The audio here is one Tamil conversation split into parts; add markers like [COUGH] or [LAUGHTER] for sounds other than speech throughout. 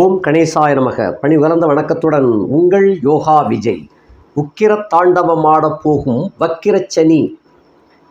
ஓம் கணேசாய நமக. பணிவலந்த வணக்கத்துடன் உங்கள் யோகா விஜய். உக்கிர தாண்டவமாடப் போகும் வக்கிரச்சனி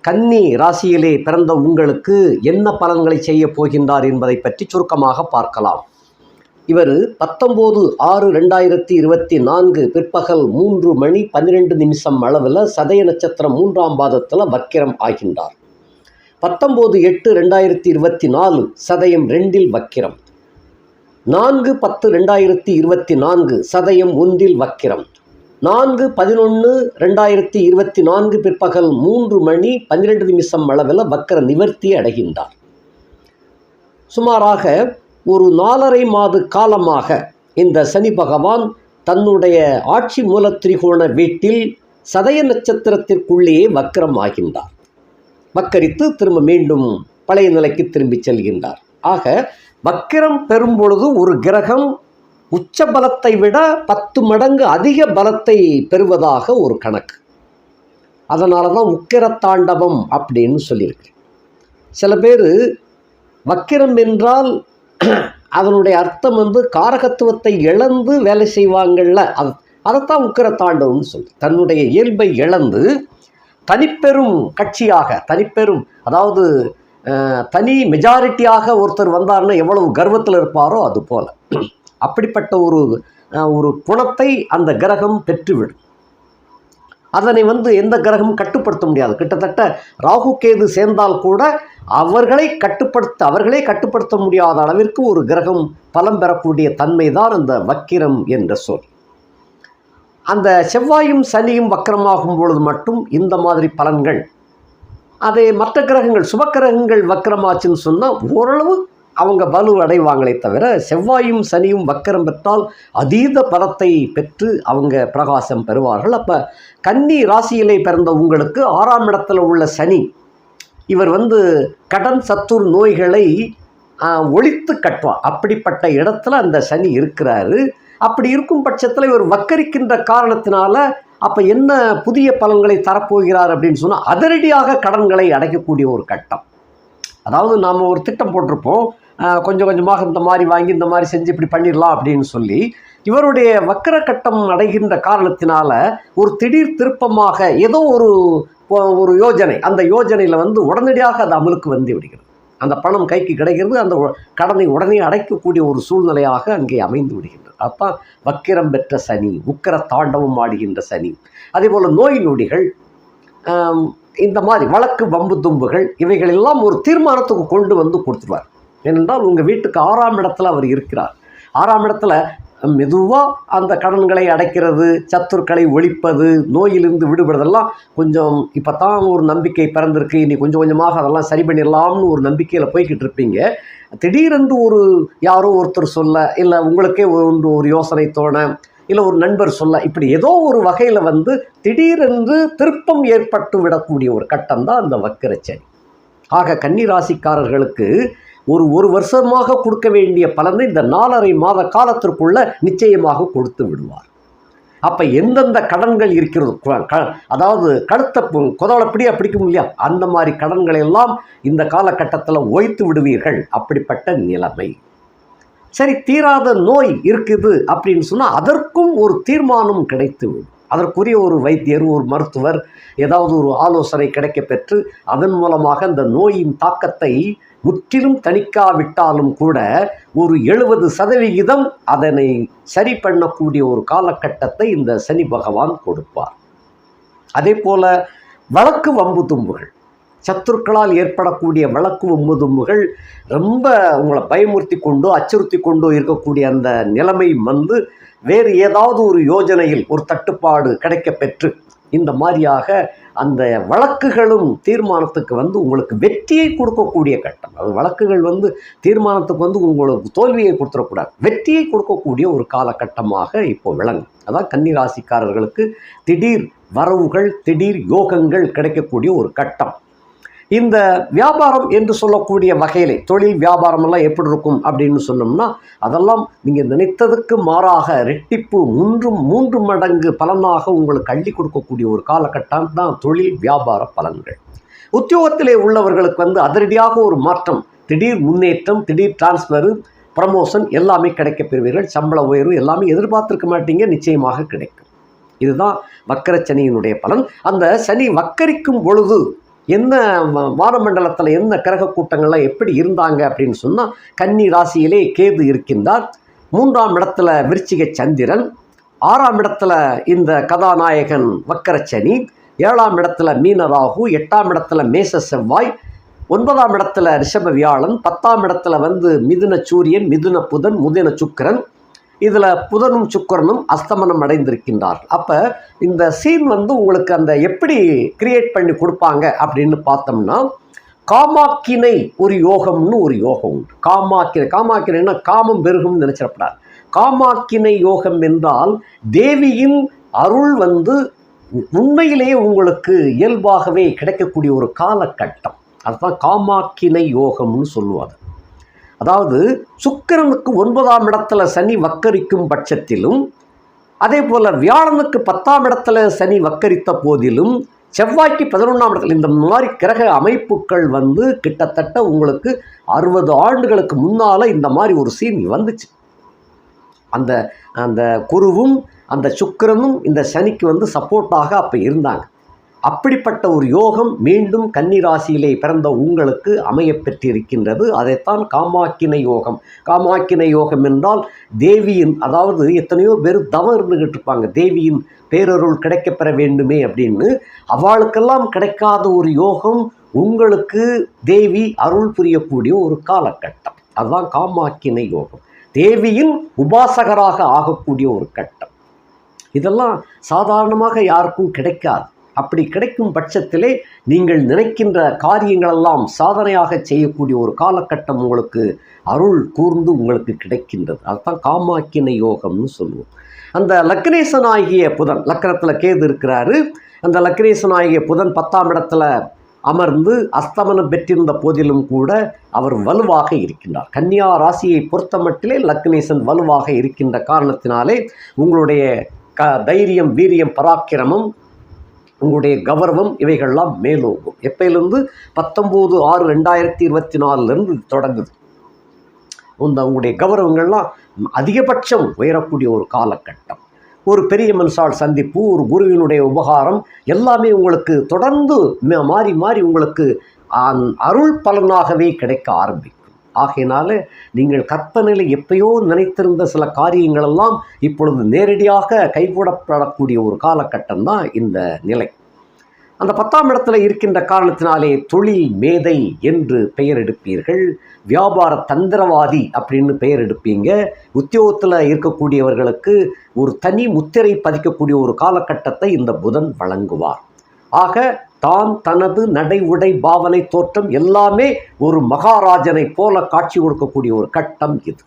கன்னி ராசியிலே பிறந்த உங்களுக்கு என்ன பலன்களை செய்யப் போகின்றார் என்பதை பற்றி சுருக்கமாக பார்க்கலாம். இவர் பத்தொம்போது ஆறு ரெண்டாயிரத்தி இருபத்தி நான்கு பிற்பகல் மூன்று மணி பன்னிரெண்டு நிமிஷம் அளவில் சதய நட்சத்திரம் மூன்றாம் பாதத்தில் வக்கிரம் ஆகின்றார். பத்தொம்போது எட்டு ரெண்டாயிரத்தி இருபத்தி நாலு சதயம் ரெண்டில் வக்கிரம். நான்கு பத்து ரெண்டாயிரத்தி இருபத்தி நான்கு சதயம் ஒன்றில் வக்கிரம். நான்கு பதினொன்று ரெண்டாயிரத்தி இருபத்தி நான்கு பிற்பகல் மூன்று மணி பன்னிரெண்டு நிமிஷம் அளவில் வக்கர நிவர்த்தி அடைகின்றார். சுமாராக ஒரு நாலரை மாத காலமாக இந்த சனி பகவான் தன்னுடைய ஆட்சி மூல திரிகோண வீட்டில் சதய நட்சத்திரத்திற்குள்ளேயே வக்கரம் ஆகின்றார். வக்கரித்து திரும்ப மீண்டும் பழைய நிலைக்கு திரும்பிச் செல்கின்றார். ஆக வக்கிரம் பெறும் பொழுது ஒரு கிரகம் உச்ச பலத்தை விட பத்து மடங்கு அதிக பலத்தை பெறுவதாக ஒரு கணக்கு. அதனால தான் உக்கிர தாண்டவம் அப்படின்னு சொல்லியிருக்கு. சில பேர் வக்கிரம் என்றால் [CLEARS THROAT] அதனுடைய அர்த்தம் வந்து காரகத்துவத்தை இழந்து வேலை செய்வாங்கள்ல அது அதைத்தான் உக்கிர தாண்டவம்னு சொல்லு தன்னுடைய இயல்பை இழந்து தனிப்பெரும் கட்சியாக தனிப்பெரும் அதாவது தனி மெஜாரிட்டியாக ஒருத்தர் வந்தார்னா எவ்வளவு கர்வத்தில் இருப்பாரோ அது போல். [CLEARS THROAT] அப்படிப்பட்ட ஒரு ஒரு குணத்தை அந்த கிரகம் பெற்றுவிடும். அதனை வந்து எந்த கிரகமும் கட்டுப்படுத்த முடியாது. கிட்டத்தட்ட ராகு கேது சேர்ந்தால் கூட அவர்களை கட்டுப்படுத்த அவர்களே கட்டுப்படுத்த முடியாத அளவிற்கு ஒரு கிரகம் பலம் பெறக்கூடிய தன்மை தான் அந்த வக்கிரம் என்ற சொல். அந்த செவ்வாயும் சனியும் வக்கரமாகும் பொழுது மட்டும் இந்த மாதிரி பலன்கள் அதே மற்ற கிரகங்கள் சுபக்கிரகங்கள் வக்கரமாச்சுன்னு சொன்னால் ஓரளவு அவங்க வலு அடைவாங்களே தவிர செவ்வாயும் சனியும் வக்கரம் பெற்றால் அதீத பலத்தை பெற்று அவங்க பிரகாசம் பெறுவார்கள். அப்போ கன்னி ராசியிலே பிறந்த உங்களுக்கு ஆறாம் இடத்துல உள்ள சனி இவர் வந்து கடன் சத்துர் நோய்களை ஒழித்து கட்டுவார். அப்படிப்பட்ட இடத்துல அந்த சனி இருக்கிறாரு. அப்படி இருக்கும் பட்சத்தில் இவர் வக்கரிக்கின்ற காரணத்தினால அப்போ என்ன புதிய பலன்களை தரப்போகிறார் அப்படின்னு சொன்னால் அதிரடியாக கடன்களை அடைக்கக்கூடிய ஒரு கட்டம். அதாவது நாம் ஒரு திட்டம் போட்டிருப்போம். கொஞ்சம் கொஞ்சமாக இந்த மாதிரி வாங்கி இந்த மாதிரி செஞ்சு இப்படி பண்ணிடலாம் அப்படின்னு சொல்லி இவருடைய வக்கர கட்டம் அடைகின்ற காரணத்தினால ஒரு திடீர் திருப்பமாக ஏதோ ஒரு ஒரு யோஜனை அந்த யோஜனையில் வந்து உடனடியாக அது அமலுக்கு வந்து விடுகிறது. அந்த பணம் கைக்கு கிடைக்கிறது அந்த கடனை உடனே அடைக்கக்கூடிய ஒரு சூழ்நிலையாக அங்கே அமைந்து விடுகிறது. அப்போ வக்கிரம் பெற்ற சனி உக்கிர தாண்டவம் ஆடுகின்ற சனி. அதே போல் நோய் நொடிகள் இந்த மாதிரி வழக்கு வம்பு தும்புகள் இவைகளெல்லாம் ஒரு தீர்மானத்துக்கு கொண்டு வந்து கொடுத்துருவார். ஏனென்றால் உங்கள் வீட்டுக்கு ஆறாம் இடத்துல அவர் இருக்கிறார். ஆறாம் இடத்துல மெதுவாக அந்த கடன்களை அடைக்கிறது சத்துருக்களை ஒழிப்பது நோயிலிருந்து விடுபடுறதெல்லாம் கொஞ்சம் இப்போ தான் ஒரு நம்பிக்கை பிறந்திருக்கு. இனி கொஞ்சம் கொஞ்சமாக அதெல்லாம் சரி பண்ணிடலாம்னு ஒரு நம்பிக்கையில் போய்கிட்டு இருப்பீங்க. திடீரென்று ஒரு யாரோ ஒருத்தர் சொல்ல இல்லை உங்களுக்கே ஒன்று ஒரு யோசனை தோண இல்லை ஒரு நண்பர் சொல்ல இப்படி ஏதோ ஒரு வகையில் வந்து திடீரென்று திருப்பம் ஏற்பட்டு விடக்கூடிய ஒரு கட்டம் தான் அந்த வக்கிரச்சனி. ஆக கன்னிராசிக்காரர்களுக்கு ஒரு ஒரு வருஷமாக கொடுக்க வேண்டிய பலனை இந்த நாலரை மாத காலத்திற்குள்ள நிச்சயமாக கொடுத்து விடுவார். அப்போ எந்தெந்த கடன்கள் இருக்கிறது? கு- க- அதாவது கடுத்த பு- பிடிக்கும் இல்லையா? அந்த மாதிரி கடன்களை எல்லாம் இந்த காலகட்டத்தில் ஓய்த்து விடுவீர்கள். அப்படிப்பட்ட நிலைமை. சரி தீராத நோய் இருக்குது அப்படின்னு சொன்னால் அதற்கும் ஒரு தீர்மானம் கிடைத்து விடும் அதற்குரிய ஒரு வைத்தியர் ஒரு மருத்துவர் ஏதாவது ஒரு ஆலோசனை கிடைக்க பெற்று அதன் மூலமாக அந்த நோயின் தாக்கத்தை முற்றிலும் தணிக்காவிட்டாலும் கூட ஒரு எழுபது சதவிகிதம் அதனை சரி பண்ணக்கூடிய ஒரு காலகட்டத்தை இந்த சனி பகவான் கொடுப்பார். அதே போல வழக்கு வம்பு தும்புகள் சத்துருக்களால் ஏற்படக்கூடிய வழக்கு வம்பு தும்புகள் ரொம்ப உங்களை பயமுறுத்தி கொண்டோ அச்சுறுத்தி கொண்டோ இருக்கக்கூடிய அந்த நிலைமை வந்து வேறு ஏதாவது ஒரு யோஜனையில் ஒரு தட்டுப்பாடு கிடைக்க பெற்று இந்த மாதிரியாக அந்த வழக்குகளும் தீர்மானத்துக்கு வந்து உங்களுக்கு வெற்றியை கொடுக்கக்கூடிய கட்டம். அது வழக்குகள் வந்து தீர்மானத்துக்கு வந்து உங்களுக்கு தோல்வியை கொடுத்துடக்கூடாது. வெற்றியை கொடுக்கக்கூடிய ஒரு காலகட்டமாக இப்போ விளங்கும். அதான் கன்னிராசிக்காரர்களுக்கு திடீர் வரவுகள் திடீர் யோகங்கள் கிடைக்கக்கூடிய ஒரு கட்டம். இந்த வியாபாரம் என்று சொல்லக்கூடிய வகையிலே தொழில் வியாபாரமெல்லாம் எப்படி இருக்கும் அப்படின்னு சொன்னோம்னா அதெல்லாம் நீங்கள் நினைத்ததுக்கு மாறாக ரெட்டிப்பு மூன்று மூன்று மடங்கு பலனாக உங்களுக்கு அள்ளி கொடுக்கக்கூடிய ஒரு காலகட்டம் தான் தொழில் வியாபார பலன்கள். உத்தியோகத்திலே உள்ளவர்களுக்கு வந்து அதிரடியாக ஒரு மாற்றம் திடீர் முன்னேற்றம் திடீர் டிரான்ஸ்ஃபரு ப்ரமோஷன் எல்லாமே கிடைக்கப் பெறுவீர்கள். சம்பள உயர்வு எல்லாமே எதிர்பார்த்திருக்க மாட்டீங்க நிச்சயமாக கிடைக்கும். இதுதான் வக்கர சனியினுடைய பலன். அந்த சனி வக்கரிக்கும் பொழுது என்ன வ- வானமண்டலத்தில் என்ன கிரக கூட்டங்கள்லாம் எப்படி இருந்தாங்க அப்படின்னு சொன்னால் கன்னி ராசியிலே கேது இருக்கின்றார். மூன்றாம் இடத்துல விருச்சிக சந்திரன் ஆறாம் இடத்துல இந்த கதாநாயகன் வக்கரச்சனி ஏழாம் இடத்துல மீன ராகு எட்டாம் இடத்துல மேச செவ்வாய் ஒன்பதாம் இடத்துல ரிஷப வியாழன் பத்தாம் இடத்துல வந்து மிதுன சூரியன் மிதுன புதன் முதின சுக்கிரன் இதில் புதனும் சுக்கரனும் அஸ்தமனம் அடைந்திருக்கின்றார். அப்போ இந்த சீன் வந்து உங்களுக்கு அந்த எப்படி கிரியேட் பண்ணி கொடுப்பாங்க அப்படின்னு பார்த்தோம்னா காமாக்கினை ஒரு யோகம்னு ஒரு யோகம் உண்டு. காமாக்கினை காமாக்கினைன்னா காமம் பெருகும்னு நினைச்சிடப்படாது. காமாக்கினை யோகம் என்றால் தேவியின் அருள் வந்து உண்மையிலேயே உங்களுக்கு இயல்பாகவே கிடைக்கக்கூடிய ஒரு காலகட்டம். அதுதான் காமாக்கினை யோகம்னு சொல்லுவாங்க. அதாவது சுக்கிரனுக்கு ஒன்பதாம் இடத்துல சனி வக்கரிக்கும் பட்சத்திலும் அதே போல் வியாழனுக்கு பத்தாம் இடத்துல சனி வக்கரித்த போதிலும் செவ்வாய்க்கு பதினொன்றாம் இடத்துல இந்த மாதிரி கிரக அமைப்புகள் வந்து கிட்டத்தட்ட உங்களுக்கு அறுபது ஆண்டுகளுக்கு முன்னால் இந்த மாதிரி ஒரு சீன் வந்துச்சு. அந்த அந்த குருவும் அந்த சுக்கிரனும் இந்த சனிக்கு வந்து சப்போர்ட்டாக அப்போ இருந்தாங்க. அப்படிப்பட்ட ஒரு யோகம் மீண்டும் கன்னிராசியிலே பிறந்த உங்களுக்கு அமையப்பெற்றிருக்கின்றது. அதைத்தான் காமாக்கினை யோகம். காமாக்கினை யோகம் என்றால் தேவியின் அதாவது எத்தனையோ பேர் தவம் இருந்துகிட்டு இருப்பாங்க. தேவியின் பேரருள் கிடைக்கப் பெற வேண்டுமே அப்படின்னு. அவளுக்கெல்லாம் கிடைக்காத ஒரு யோகம் உங்களுக்கு தேவி அருள் புரியக்கூடிய ஒரு காலகட்டம். அதுதான் காமாக்கினை யோகம். தேவியின் உபாசகராக ஆகக்கூடிய ஒரு கட்டம். இதெல்லாம் சாதாரணமாக யாருக்கும் கிடைக்காது. அப்படி கிடைக்கும் பட்சத்திலே நீங்கள் நினைக்கின்ற காரியங்களெல்லாம் சாதனையாக செய்யக்கூடிய ஒரு காலகட்டம் உங்களுக்கு அருள் கூர்ந்து உங்களுக்கு கிடைக்கின்றது. அதுதான் காமாக்கின யோகம்னு சொல்லுவோம். அந்த லக்னேசன் ஆகிய புதன் லக்கணத்தில் கேது இருக்கிறாரு. அந்த லக்னேசன் ஆகிய புதன் பத்தாம் இடத்துல அமர்ந்து அஸ்தமனம் பெற்றிருந்த போதிலும் கூட அவர் வலுவாக இருக்கின்றார். கன்னியா ராசியை பொறுத்தமட்டிலே லக்னேசன் வலுவாக இருக்கின்ற காரணத்தினாலே உங்களுடைய க தைரியம் வீரியம் பராக்கிரமம் உங்களுடைய கௌரவம் இவைகள்லாம் மேலோங்கும். எப்பயிலிருந்து? பத்தொம்போது ஆறு ரெண்டாயிரத்தி இருபத்தி நாலுலேருந்து தொடங்குது. இந்த உங்களுடைய கௌரவங்கள்லாம் அதிகபட்சம் உயரக்கூடிய ஒரு காலகட்டம். ஒரு பெரிய மனுஷால் சந்திப்பு ஒரு குருவினுடைய உபகாரம் எல்லாமே உங்களுக்கு தொடர்ந்து மாறி மாறி உங்களுக்கு அருள் பலனாகவே கிடைக்க ஆரம்பிக்கும். ஆகையினால நீங்கள் கற்பனையில் எப்பயோ நினைத்திருந்த சில காரியங்களெல்லாம் இப்பொழுது நேரடியாக கைகூடப்படக்கூடிய ஒரு காலகட்டம் தான் இந்த நிலை. அந்த பத்தாம் இடத்துல இருக்கின்ற காரணத்தினாலே தொழில் மேதை என்று பெயர் எடுப்பீர்கள். வியாபார தந்திரவாதி அப்படின்னு பெயர் எடுப்பீங்க. உத்தியோகத்தில் இருக்கக்கூடியவர்களுக்கு ஒரு தனி முத்திரை பதிக்கக்கூடிய ஒரு காலகட்டத்தை இந்த புதன் வழங்குவார். ஆக தான் தனது நடை உடை பாவனை தோற்றம் எல்லாமே ஒரு மகாராஜனை போல காட்சி கொடுக்கக்கூடிய ஒரு கட்டம் இது.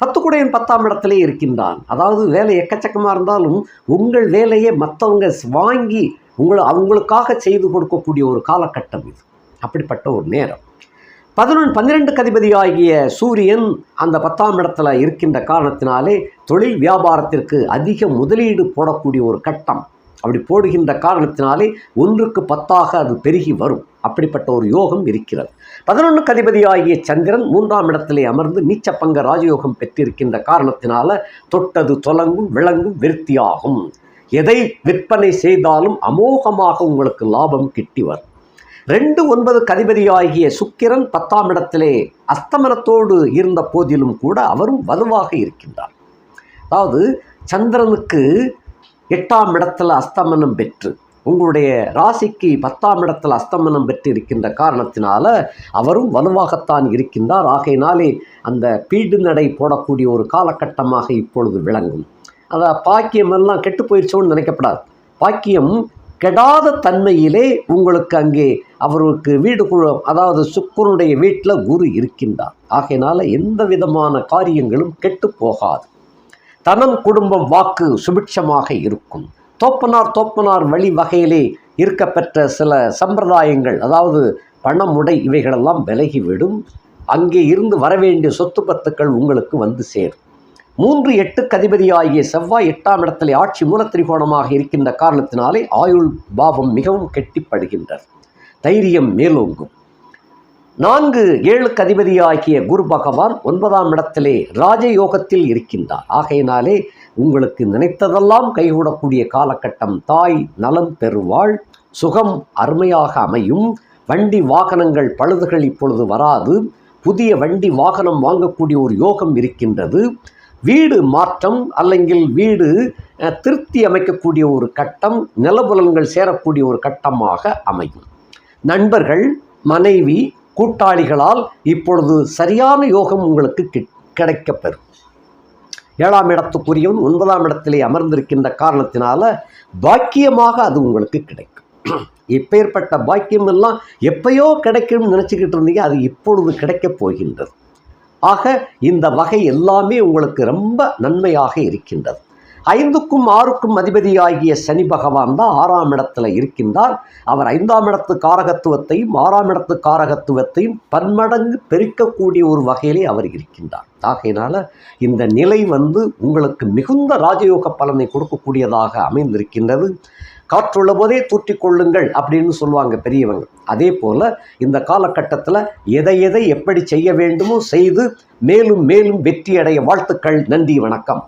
பத்துக்குடையன் பத்தாம் இடத்திலே இருக்கின்றான். அதாவது வேலை எக்கச்சக்கமாக இருந்தாலும் உங்கள் வேலையை மற்றவங்க வாங்கி உங்களை அவங்களுக்காக செய்து கொடுக்கக்கூடிய ஒரு காலகட்டம் இது. அப்படிப்பட்ட ஒரு நேரம். பதினொன்று பன்னிரெண்டு கதிபதி ஆகிய சூரியன் அந்த பத்தாம் இடத்துல இருக்கின்ற காரணத்தினாலே தொழில் வியாபாரத்திற்கு அதிக முதலீடு போடக்கூடிய ஒரு கட்டம். அப்படி போடுகின்ற காரணத்தினாலே ஒன்றுக்கு பத்தாக அது பெருகி வரும். அப்படிப்பட்ட ஒரு யோகம் இருக்கிறது. பதினொன்று அதிபதியாகிய சந்திரன் மூன்றாம் இடத்திலே அமர்ந்து நீச்சப்பங்க ராஜயோகம் பெற்றிருக்கின்ற காரணத்தினால தொட்டது தொலங்கும் விளங்கும் விருத்தியாகும். எதை விற்பனை செய்தாலும் அமோகமாக உங்களுக்கு லாபம் கிட்டி வரும். ரெண்டு ஒன்பது கதிபதியாகிய சுக்கிரன் பத்தாம் இடத்திலே அஸ்தமனத்தோடு இருந்த போதிலும் கூட அவரும் வலுவாக இருக்கின்றார். அதாவது சந்திரனுக்கு எட்டாம் இடத்துல அஸ்தமனம் பெற்று உங்களுடைய ராசிக்கு பத்தாம் இடத்துல அஸ்தமனம் பெற்று இருக்கின்ற காரணத்தினால அவரும் வலுவாகத்தான் இருக்கின்றார். ஆகையினாலே அந்த பீடு நடை போடக்கூடிய ஒரு காலகட்டமாக இப்பொழுது விளங்கும். அதை பாக்கியம் எல்லாம் கெட்டு போயிடுச்சோன்னு நினைக்கப்படாது. பாக்கியம் கெடாத தன்மையிலே உங்களுக்கு அங்கே அவருக்கு வீடு குழு அதாவது சுக்கரனுடைய வீட்டில் குரு இருக்கின்றார். ஆகையினால எந்த விதமான காரியங்களும் கெட்டு போகாது. தனம் குடும்பம் வாக்கு சுபிட்சமாக இருக்கும். தோப்பனார் தோப்பனார் வழி வகையிலே இருக்கப்பெற்ற சில சம்பிரதாயங்கள் அதாவது பணமுடை இவைகளெல்லாம் விலகிவிடும். அங்கே இருந்து வரவேண்டிய சொத்து பத்துக்கள் உங்களுக்கு வந்து சேரும். மூன்று எட்டு கதிபதியாகிய செவ்வாய் எட்டாம் இடத்திலே ஆட்சி மூலத்திரிகோணமாக இருக்கின்ற காரணத்தினாலே ஆயுள் பாவம் மிகவும் கெட்டிப்படுகின்றது. தைரியம் மேலோங்கும். நான்கு ஏழுக்கு அதிபதியாகிய குரு பகவான் ஒன்பதாம் இடத்திலே ராஜயோகத்தில் இருக்கின்றார். ஆகையினாலே உங்களுக்கு நினைத்ததெல்லாம் கைகூடக்கூடிய காலகட்டம் தாய் நலம் பெறுவாள் சுகம் அருமையாக அமையும். வண்டி வாகனங்கள் பழுதுகள் இப்பொழுது வராது. புதிய வண்டி வாகனம் வாங்கக்கூடிய ஒரு யோகம் இருக்கின்றது. வீடு மாற்றம் அல்லங்கில் வீடு திருப்தி திருத்தி அமைக்கக்கூடிய ஒரு கட்டம் நிலபுலன்கள் சேரக்கூடிய ஒரு கட்டமாக அமையும். நண்பர்கள் மனைவி கூட்டாளிகளால் இப்பொழுது சரியான யோகம் உங்களுக்கு கிடைக்கப்பெறும். ஏழாம் இடத்துக்குரியவன் ஒன்பதாம் இடத்திலே அமர்ந்திருக்கின்ற காரணத்தினால பாக்கியமாக அது உங்களுக்கு கிடைக்கும். இப்பேற்பட்ட பாக்கியம் எல்லாம் எப்பயோ கிடைக்கும்னு நினச்சிக்கிட்டு இருந்தீங்க அது இப்பொழுது கிடைக்கப் போகின்றது. ஆக இந்த வகை எல்லாமே உங்களுக்கு ரொம்ப நன்மையாக இருக்கின்றது. ஐந்துக்கும் ஆறுக்கும் அதிபதியாகிய சனி பகவான் தான் ஆறாம் இடத்துல இருக்கின்றார். அவர் ஐந்தாம் இடத்து காரகத்துவத்தையும் ஆறாம் இடத்து காரகத்துவத்தையும் பன்மடங்கு பெருக்கக்கூடிய ஒரு வகையிலே அவர் இருக்கின்றார். ஆகையினால இந்த நிலை வந்து உங்களுக்கு மிகுந்த ராஜயோக பலனை கொடுக்கக்கூடியதாக அமைந்திருக்கின்றது. காற்றுள்ள போதே தூற்றிக் கொள்ளுங்கள் அப்படின்னு சொல்லுவாங்க பெரியவங்க. அதே போல் இந்த காலகட்டத்தில் எதை எதை எப்படி செய்ய வேண்டுமோ செய்து மேலும் மேலும் வெற்றியடைய வாழ்த்துக்கள் நன்றி வணக்கம்.